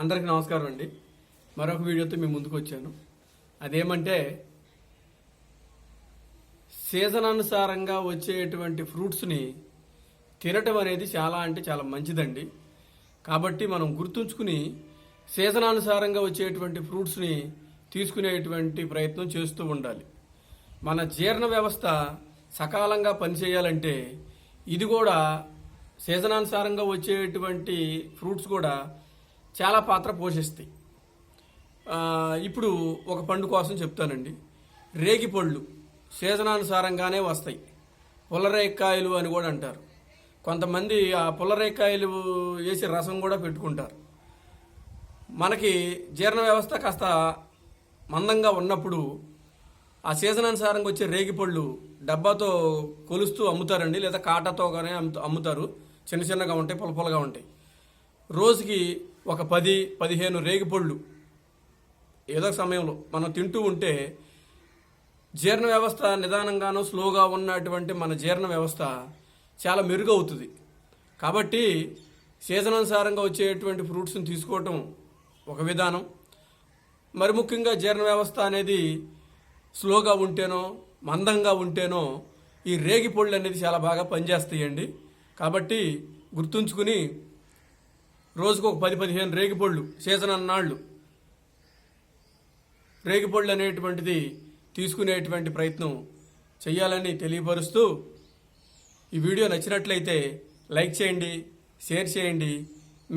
అందరికీ నమస్కారం అండి. మరొక వీడియోతో మేము ముందుకు వచ్చాను. అదేమంటే సీజన్ అనుసారంగా వచ్చేటువంటి ఫ్రూట్స్ని తినటం అనేది చాలా అంటే చాలా మంచిదండి. కాబట్టి మనం గుర్తుంచుకుని సీజనానుసారంగా వచ్చేటువంటి ఫ్రూట్స్ని తీసుకునేటువంటి ప్రయత్నం చేస్తూ ఉండాలి. మన జీర్ణ వ్యవస్థ సకాలంగా పనిచేయాలంటే ఇది కూడా సీజనానుసారంగా వచ్చేటువంటి ఫ్రూట్స్ కూడా చాలా పాత్ర పోషిస్తాయి. ఇప్పుడు ఒక పండు కోసం చెప్తానండి. రేగి పళ్ళు సీజనానుసారంగానే వస్తాయి. పుల్లరేకాయలు అని కూడా అంటారు. కొంతమంది ఆ పుల్లరేకాయలు వేసి రసం కూడా పెట్టుకుంటారు. మనకి జీర్ణ వ్యవస్థ కాస్త మందంగా ఉన్నప్పుడు ఆ సీజన్ అనుసారంగా వచ్చే రేగిపళ్ళు డబ్బాతో కొలుస్తూ అమ్ముతారండి లేదా కాటాతో కానీ అమ్ము- అమ్ముతారు. చిన్న చిన్నగా ఉంటాయి పొలపొలగా ఉంటాయి. రోజుకి ఒక పది పదిహేను రేగిపళ్ళు. ఏదో సమయంలో మనం తింటూ ఉంటే జీర్ణ వ్యవస్థ నిదానంగానో స్లోగా ఉన్నటువంటి మన జీర్ణ వ్యవస్థ చాలా మెరుగవుతుంది. కాబట్టి సీజనానుసారంగా వచ్చేటువంటి ఫ్రూట్స్ని తీసుకోవటం ఒక విధానం. మరి ముఖ్యంగా జీర్ణ వ్యవస్థ అనేది స్లోగా ఉంటేనో మందంగా ఉంటేనో ఈ రేగిపళ్ళు అనేది చాలా బాగా పనిచేస్తాయండి. కాబట్టి గుర్తుంచుకుని రోజుకు ఒక పది పదిహేను రేగిపళ్ళు సీజన్ అన్నాళ్ళు రేగిపళ్ళు అనేటువంటిది తీసుకునేటువంటి ప్రయత్నం చేయాలని తెలియపరుస్తూ ఈ వీడియో నచ్చినట్లయితే లైక్ చేయండి షేర్ చేయండి.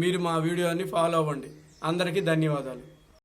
మీరు మా వీడియోని ఫాలో అవ్వండి. అందరికీ ధన్యవాదాలు.